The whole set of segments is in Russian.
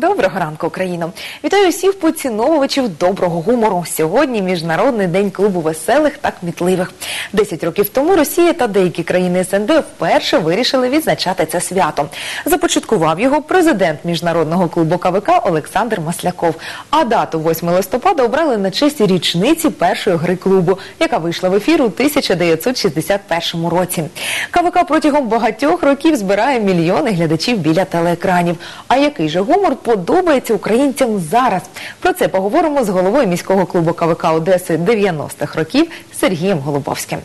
Доброго ранку, Україно! Вітаю всіх поціновувачів доброго гумору. Сьогодні міжнародний день клубу веселих та кмітливих. Десять років тому Росія та деякі країни СНД вперше вирішили відзначати це свято. Започаткував його президент міжнародного клубу КВК Олександр Масляков. А дату 8 листопада обрали на честь річниці першої гри клубу, яка вийшла в ефір у 1961 році. КВК протягом багатьох років збирає мільйони глядачів біля телеекранів. А який же гумор подобається українцям зараз? Про це поговоримо з головою міського клубу КВК Одеси 90-х років Сергієм Голубовським.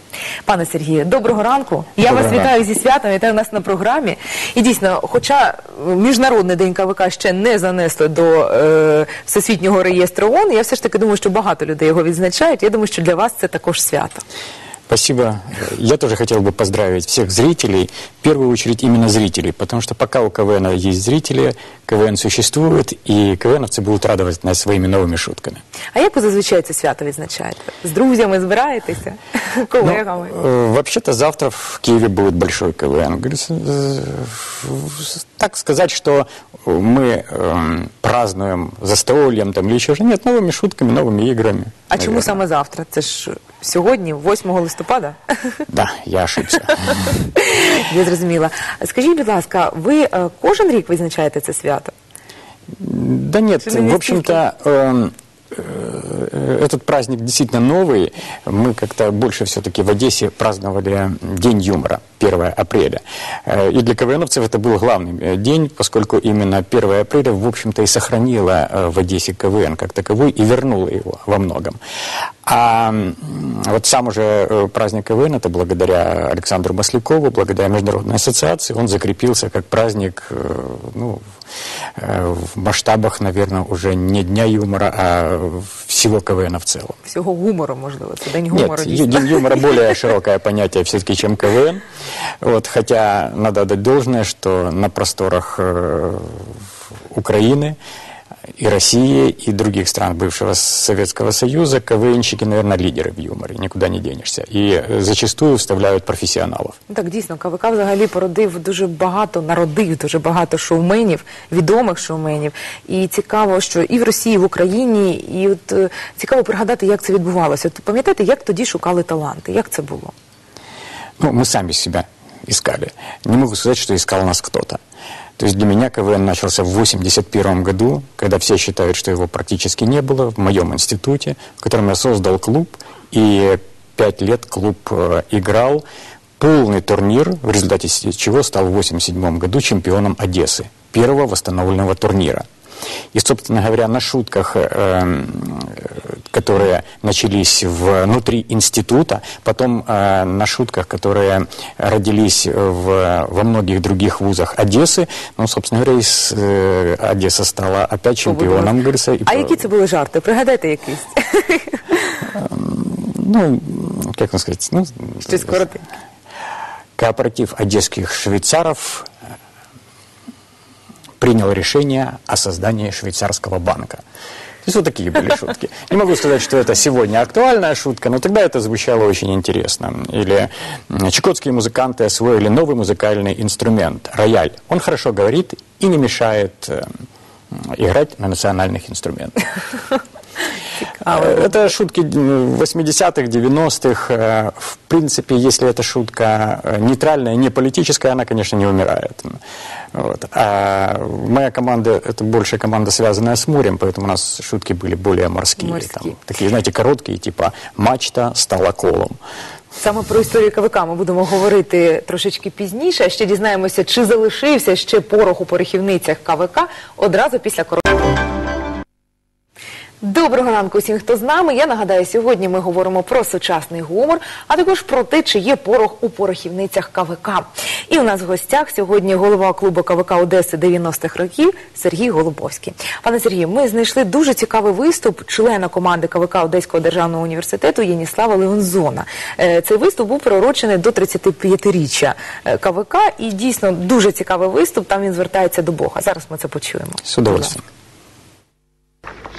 Пане Сергію, доброго ранку. Я Доброго вас вітаю зі святом, вітаю нас на програмі. І дійсно, хоча е, міжнародний день КВК ще не занесли до е, всесвітнього реєстру ООН, я все ж таки думаю, що багато людей його відзначають. Я думаю, що для вас це також свято. Спасибо. Я тоже хотел бы поздравить всех зрителей, в первую очередь именно зрителей, потому что пока у КВН есть зрители, КВН существует, и КВНовцы будут радовать нас своими новыми шутками. А як ви зазвичай це свято відзначаєте? З друзями збираєтеся, колегами? Э, Вообще-то завтра в Киеве будет большой КВН. Говорится, э, Так сказать, что мы эм, празднуем застольем там, или еще же нет, новыми шутками, новыми играми. А чому наверное. саме завтра? Це ж сьогодні, 8 листопада? Да, я ошибся. Я зрозуміла. Скажіть, будь ласка, ви е, кожен рік відзначаєте це свято? Да нет, Что-то не в общем-то, эм, э, этот праздник действительно новый. Мы как-то больше все-таки в Одессе праздновали День юмора, 1 апреля. Э, И для КВНовцев это был главный э, день, поскольку именно 1 апреля, в общем-то, и сохранила э, в Одессе КВН как таковой и вернула его во многом. А вот сам уже праздник КВН, это благодаря Александру Маслякову, благодаря Международной ассоциации, он закрепился как праздник, ну, в масштабах, наверное, уже не Дня юмора, а всего КВН в целом. Всього гумору, можливо, це день гумору. Нет. День юмора более широкое понятие все-таки, чем КВН. Вот, хотя надо отдать должное, что на просторах э, Украины и России, и других стран бывшего Советского Союза КВНщики, наверное, лидеры в юморе, никуда не денешься. И э, зачастую вставляют профессионалов. Ну, Так, дійсно, КВК взагалі породив дуже багато, народив дуже багато шоуменів, відомих шоуменів. І цікаво, що і в Росії, і в Україні, і от е, цікаво пригадати, як це відбувалося. От пам'ятаєте, як тоді шукали таланти? Як це було? Ну, мы сами себя искали. Не могу сказать, что искал нас кто-то. То есть для меня КВН начался в 81 году, когда все считают, что его практически не было, в моем институте, в котором я создал клуб, и пять лет клуб э, играл полный турнир, в результате чего стал в 87 году чемпионом Одессы, первого восстановленного турнира. И, собственно говоря, на шутках, э, которые начались внутри института, потом э, на шутках, которые родились в, во многих других вузах Одессы, ну, собственно говоря, из, э, Одесса стала опять чемпионом, говорится. А по- які це були жарти? Пригадайте якийсь. Ну, как вам сказать, ну, Щось коротеньке. кооператив одесских швейцаров э, принял решение о создании швейцарского банка. То есть вот такие были шутки. Не могу сказать, что это сегодня актуальная шутка, но тогда это звучало очень интересно. Или чукотские музыканты освоили новый музыкальный инструмент – рояль. Он хорошо говорит и не мешает э, играть на национальных инструментах. Э, Это шутки м, 80-х, 90-х. Э, В принципе, если эта шутка э, нейтральная, не политическая, она, конечно, не умирает. Вот. А моя команда, это больше команда, связанная с морем, поэтому у нас шутки были более морские. Морские. Там, такие, знаете, короткие, типа «мачта стала колом». Саме про історію КВК ми будемо говорити трошечки пізніше. А ще дізнаємося, чи залишився ще порох у порохівницях КВК одразу після короткого. Доброго ранку усім, хто з нами. Я нагадаю, сьогодні ми говоримо про сучасний гумор, а також про те, чи є порох у порохівницях КВК. І у нас в гостях сьогодні голова клубу КВК Одеси 90-х років Сергій Голубовський. Пане Сергію, ми знайшли дуже цікавий виступ члена команди КВК Одеського державного університету Єніслава Леонзона. Е, Цей виступ був приурочений до 35-річчя е, КВК, і дійсно дуже цікавий виступ. Там він звертається до Бога. Зараз ми це почуємо. С удовольствием.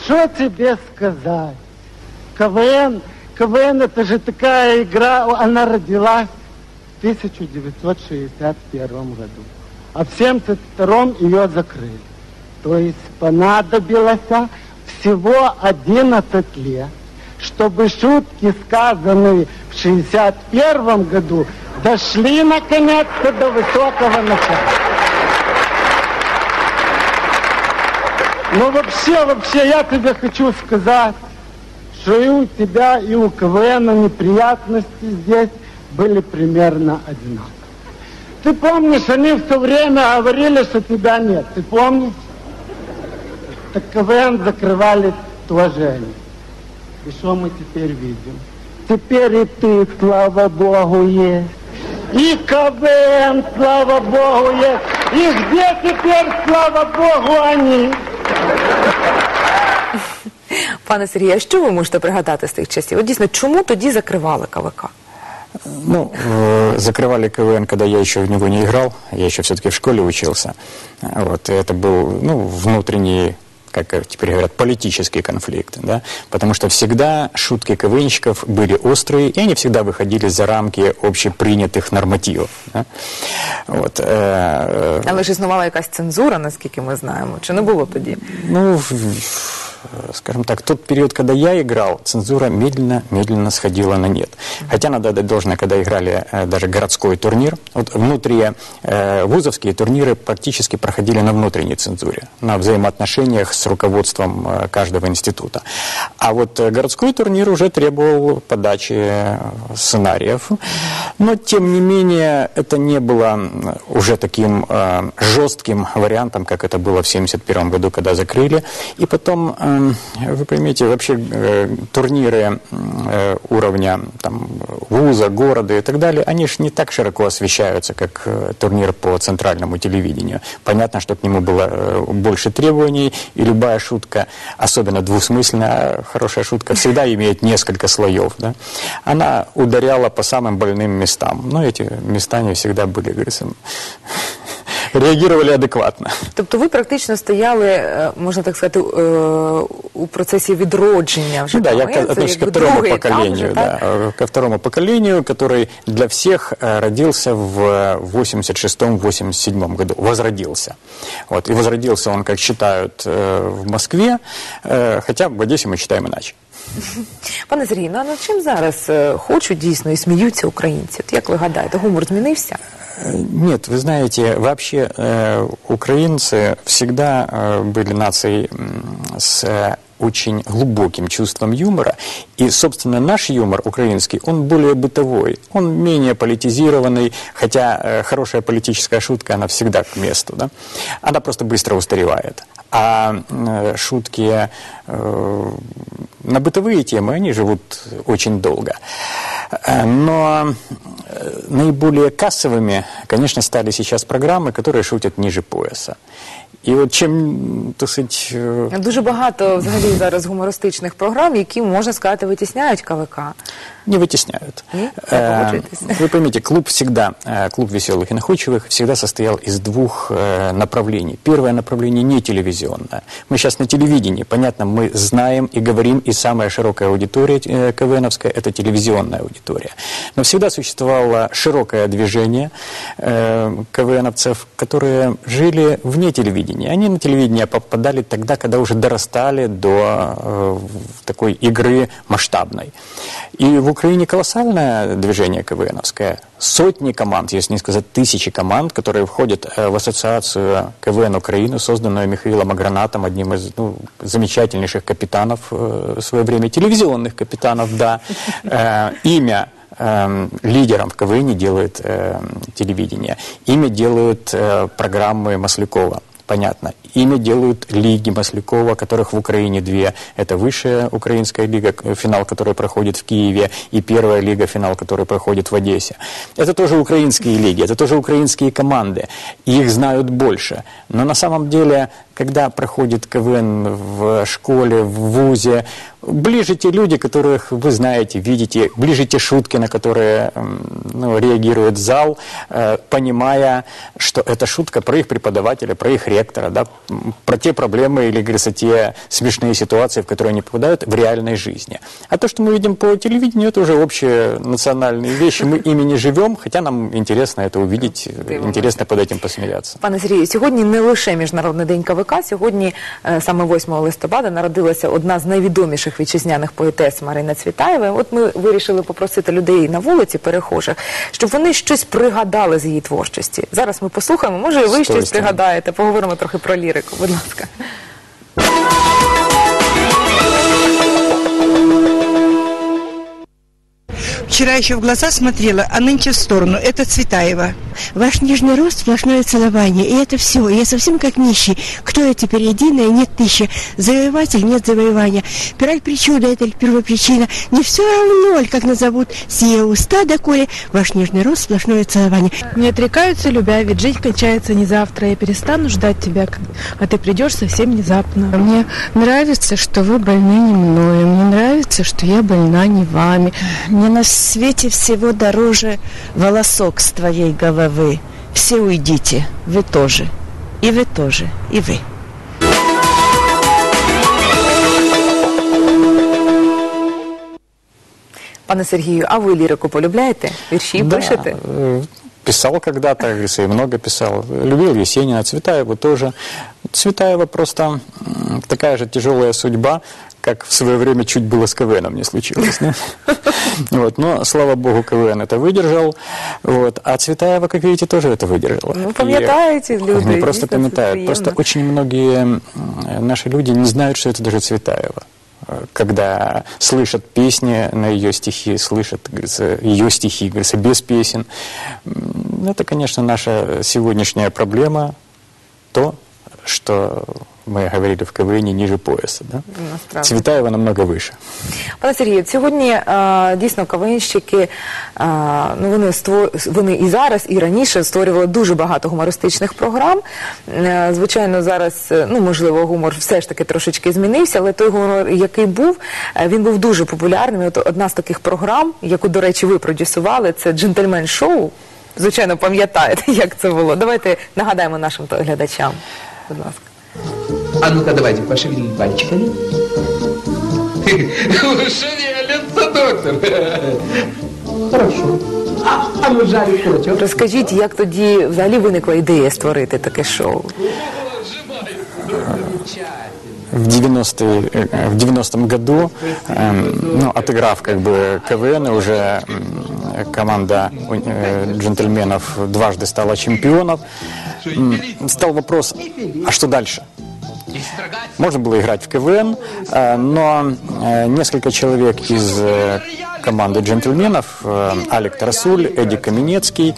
Что тебе сказать? КВН, КВН это же такая игра, она родилась в 1961 году. А в 1972 ее закрыли. То есть понадобилось всего 11 лет, чтобы шутки, сказанные в 61 году, дошли наконец-то до высокого начала. Ну вообще, вообще, я тебе хочу сказать, что и у тебя, и у КВН неприятности здесь были примерно одинаковые. Ты помнишь, они все время говорили, что тебя нет. Ты помнишь? Так КВН закрывали тоже они. И что мы теперь видим? Теперь и ты, слава Богу, есть. И КВН, слава Богу, есть. И где теперь, слава Богу, они? Пане Сергію, а що ви можете пригадати з тих часів? От дійсно, чому тоді закривали КВК? Ну, э, закрывали КВН, когда я еще в него не играл, я еще все-таки в школе учился. Вот, и это был, ну, внутренний как теперь говорят, политический конфликт, да, потому что всегда шутки КВНщиков были острые, и они всегда выходили за рамки общепринятых нормативов. Да. Вот, э, Але ж існувала якась цензура, наскільки ми знаємо. Чи не було тоді? Ну, в- в- скажем так, тот период, когда я играл, цензура медленно-медленно сходила на нет. Хотя надо отдать должное, когда играли э, даже городской турнир, вот внутри э, вузовские турниры практически проходили на внутренней цензуре, на взаимоотношениях с руководством э, каждого института. А вот городской турнир уже требовал подачи сценариев. Но, тем не менее, это не было уже таким жестким вариантом, как это было в 1971 году, когда закрыли. И потом, вы поймите, вообще э, турниры э, уровня там, вуза, города и так далее, они же не так широко освещаются, как э, турнир по центральному телевидению. Понятно, что к нему было э, больше требований, и любая шутка, особенно двусмысленная, а хорошая шутка, всегда имеет несколько слоев. Да? Она ударяла по самым больным местам. Но эти места не всегда были, говорится, реагировали адекватно. Тобто ви практично стояли, е, можна так сказати, е, у процесі відродження вже Ну да, я КВН, ко- це отношусь ко якби второму другий етап поколению, вже, да, так? э, ко второму поколению, который для всех э, родился в 86-87 году, возродился. Вот, и возродился он, как считают, э, в Москве, э, хотя в Одессе мы считаем иначе. Пане Сергію, ну а над чим зараз е, хочуть дійсно і сміються українці? От як ви гадаєте, гумор змінився? Нет, вы знаете, вообще э, украинцы всегда э, были нацией с очень глубоким чувством юмора. И, собственно, наш юмор украинский, он более бытовой, он менее политизированный, хотя э, хорошая политическая шутка, она всегда к месту. Да? Она просто быстро устаревает. А э, шутки э, на бытовые темы, они живут очень долго. Э, Но э, наиболее кассовыми, конечно, стали сейчас программы, которые шутят ниже пояса. И вот чем, так сказать, э, Дуже багато взагалі зараз гумористичних програм, які можна сказати витісняють КВК. не вытесняют. Не? Э, Погоджуетесь? Вы поймите, клуб всегда, э, клуб веселых и находчивых всегда состоял из двух э, направлений. Первое направление не телевизионное. Мы сейчас на телевидении, понятно, мы знаем и говорим, и самая широкая аудитория э, КВНовская – это телевизионная аудитория. Но всегда существовало широкое движение э, КВНовцев, которые жили вне телевидения. Они на телевидение попадали тогда, когда уже дорастали до э, такой игры масштабной. И в Украине колоссальное движение КВНовское. Сотни команд, если не сказать тысячи команд, которые входят э, в ассоциацию КВН Украины, созданную Михаилом Агранатом, одним из ну, замечательнейших капитанов э, в свое время, телевизионных капитанов, да. Э, Имя эм, лидером в КВН делает э, телевидение. Ими делают э, программы Маслякова. Понятно. Ими делают лиги Маслякова, которых в Украине две. Это высшая украинская лига, финал, который проходит в Киеве, и первая лига, финал, который проходит в Одессе. Это тоже украинские лиги, это тоже украинские команды. И их знают больше. Но на самом деле, когда проходит КВН в школе, в ВУЗе, ближе те люди, которых вы знаете, видите, ближе те шутки, на которые м, ну, реагирует зал, э, понимая, что это шутка про их преподавателя, про их ректора, да, м, про те проблемы или, говорится, те смешные ситуации, в которые они попадают в реальной жизни. А то, что мы видим по телевидению, это уже общие национальные вещи. Мы ими не живем, хотя нам интересно это увидеть, Дивимося. интересно под этим посмеяться. Пане Сергію, сьогодні не лише Міжнародний день КВК, НВК. Сьогодні, е, саме 8 листопада, народилася одна з найвідоміших вітчизняних поетес Марина Цвітаєва. От ми вирішили попросити людей на вулиці перехожих, щоб вони щось пригадали з її творчості. Зараз ми послухаємо. Може, ви щось пригадаєте. Поговоримо трохи про лірику. Будь ласка. Вчера еще в глаза смотрела, а нынче в сторону. Это Цветаева. Ваш нежный рост, сплошное целование. И это все. Я совсем как нищий. Кто я теперь единая, нет тысячи. Завоеватель, нет завоевания. Пираль причуда, это первопричина. Не все равно, как назовут сие уста, доколе ваш нежный рост, сплошное целование. Не отрекаются, любя, ведь жизнь кончается не завтра. Я перестану ждать тебя, а ты придешь совсем внезапно. Мне нравится, что вы больны не мною. Мне нравится, что я больна не вами. Мне на свете всего дороже волосок с твоей головы Все уйдите, вы тоже. И вы тоже, и вы. Пане Сергію, а ви лірику полюбляєте? Вірші Да, пишете? э, Писал когда-то, как говорится, и много писал. Любил Есенина, Цветаева тоже. Цветаева просто м, такая же тяжелая судьба, как в свое время чуть было с КВНом не случилось. да? Вот, но, слава богу, КВН это выдержал. Вот, а Цветаева, как видите, тоже это выдержала. Ну, И пам'ятають люди, Не просто приємно. просто очень многие наши люди не знают, что это даже Цветаева когда слышат песни на ее стихи, слышат говорится, ее стихи, говорится, без песен. Это, конечно, наша сегодняшняя проблема, то, что мы говорили в КВН ниже пояса. Да? Насправді. Цветаева намного выше. Пане Сергію, сьогодні е, дійсно кавенщики, е, ну вони ство, вони і зараз, і раніше створювали дуже багато гумористичних програм. Е, звичайно, зараз ну можливо гумор все ж таки трошечки змінився, але той гумор, який був, він був дуже популярним. І От одна з таких програм, яку, до речі, ви продюсували, це джентльмен шоу. Звичайно, пам'ятаєте, як це було. Давайте нагадаємо нашим глядачам. Будь ласка. А ну-ка давайте, пошевелить пальчиками. Шевелится, доктор. Хорошо. А, а ну жарю кулачок. Розкажіть, як тоді взагалі виникла ідея створити таке шоу? в 90 в 90 году, эм, ну, отыграв как бы КВН, уже м, команда э, джентльменов дважды стала чемпионом, м, стал вопрос, а что дальше? Можно было играть в КВН, э, но э, несколько человек из э, команды джентльменов, э, Алик Тарасуль, Эдди Каменецкий,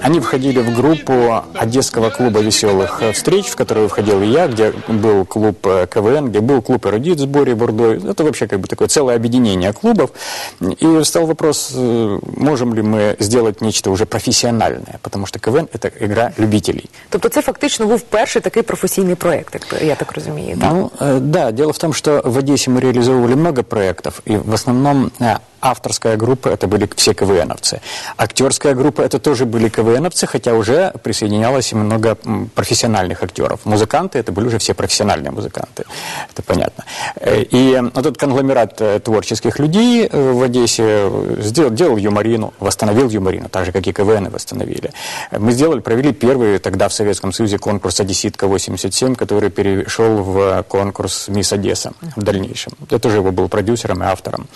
они входили в группу Одесского клуба веселых э, встреч, в которую входил и я, где был клуб э, КВН, где был клуб «Эрудит» с Борей Бурдой. Это вообще как бы такое целое объединение клубов. И встал вопрос, можем ли мы сделать нечто уже профессиональное, потому что КВН – это игра любителей. Тобто це фактично був перший такий професійний проект, як я так розумію. так? Ну, да, дело в том, что в Одессе мы реализовывали много проектов, и в основном авторская группа это были все КВНовцы. Актерская группа это тоже были КВНовцы, хотя уже присоединялось много профессиональных актеров. Музыканты это были уже все профессиональные музыканты, это понятно. Э, И вот этот конгломерат э, творческих людей э, в Одессе э, сделал, делал юморину, восстановил юморину, так же, как и КВН восстановили. Э, Мы сделали, провели первый тогда в Советском Союзе конкурс «Одесситка-87», который перешел в конкурс «Мисс Одесса» в дальнейшем. Я тоже его был продюсером и автором.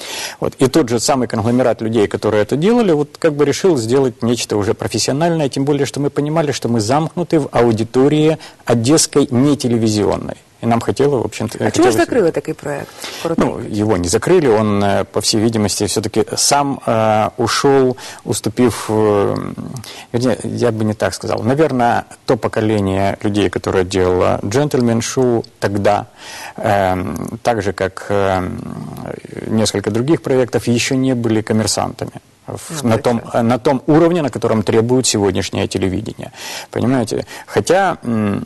Вот. И тот же самый конгломерат людей, которые это делали, вот как бы решил сделать нечто уже профессиональное, тем более, что мы понимали, что мы замкнуты в аудитории одесской не телевизионной. И нам хотелось, в общем-то... А чому ж хотелось- закрили такий проект? Коротенько. ну, его не закрыли, он, э, по всей видимости, все-таки сам э, ушел, уступив, э, вернее, я бы не так сказал, наверное, то поколение людей, которое делало джентльмен-шоу тогда, э, так же, как э, несколько других проектов, еще не были коммерсантами в- Ну, на, том, э, на том уровне, на котором требует сегодняшнее телевидение. Понимаете? Хотя м,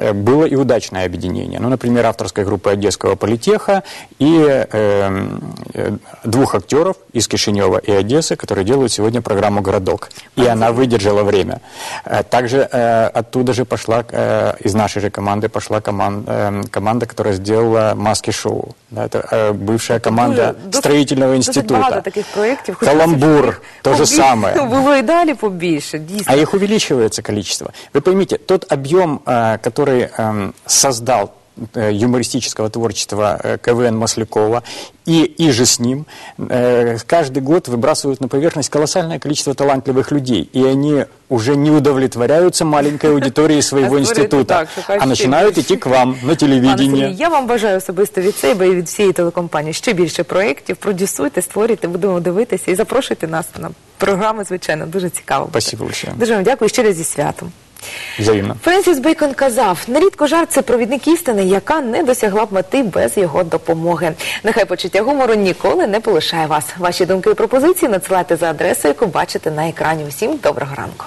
э, было и удачное объединение. Ну, например, авторская группа Одесского политеха и э, э, двух актеров из Кишинева и Одессы, которые делают сегодня программу «Городок». И она выдержала время. Э, Также э, оттуда же пошла, э, из нашей же команды пошла коман- э, команда, которая сделала «Маски-шоу». Да, это э, бывшая команда Дуже- досить- строительного досить института. багато таких проєктів. Хотілося, Каламбур Бур, то же побіль- самое. Було і далі побільше, дійсно. А их увеличивается количество. Вы поймите, тот объем, э, который эм, создал э, юмористического творчества э, КВН Маслякова и, и же с ним, э, каждый год выбрасывают на поверхность колоссальное количество талантливых людей. И они уже не удовлетворяются маленькой аудиторией своего А створюють института, так, шукають а ще начинают більше. идти к вам на Пане телевидение. Сергій, я вам бажаю особисто від себе і від всієї телекомпанії ще більше проєктів. Продюсуйте, створюйте, будемо дивитися і запрошуйте нас на програми, звичайно, дуже цікаво. буде. Спасибо большое. Дуже вам дякую ще раз зі святом. Взаимно. Френсіс Бейкон казав: нерідко жарт це провідник істини, яка не досягла б мети без його допомоги. Нехай почуття гумору ніколи не полишає вас. Ваші думки і пропозиції надсилайте за адресою, яку бачите на екрані. Усім доброго ранку.